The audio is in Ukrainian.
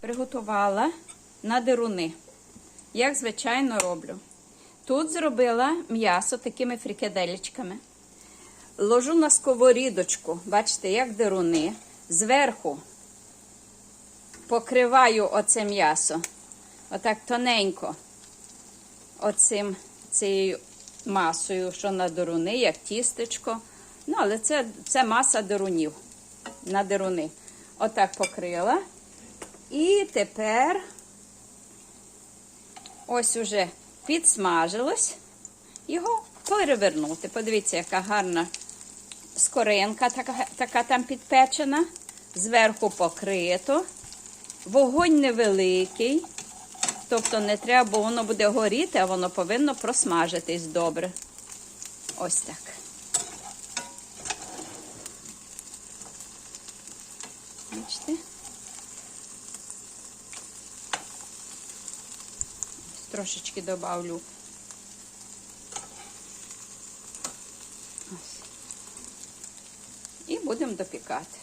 Приготувала на деруни. Як звичайно роблю. Тут зробила м'ясо такими фрикаделечками. Ложу на сковорідочку, бачите, як деруни. Зверху покриваю оце м'ясо. Отак тоненько. Оцим цією масою, що на деруни, як тістечко. Ну, але це, це маса дерунів на деруни. Отак покрила. І тепер ось уже підсмажилось. Його перевернути. Подивіться, яка гарна скоринка, така, така там підпечена. Зверху покрито. Вогонь невеликий. Тобто не треба, бо воно буде горіти, а воно повинно просмажитись добре. Ось так. Бачите? Трошечки добавлю. Ось. І будемо допікати.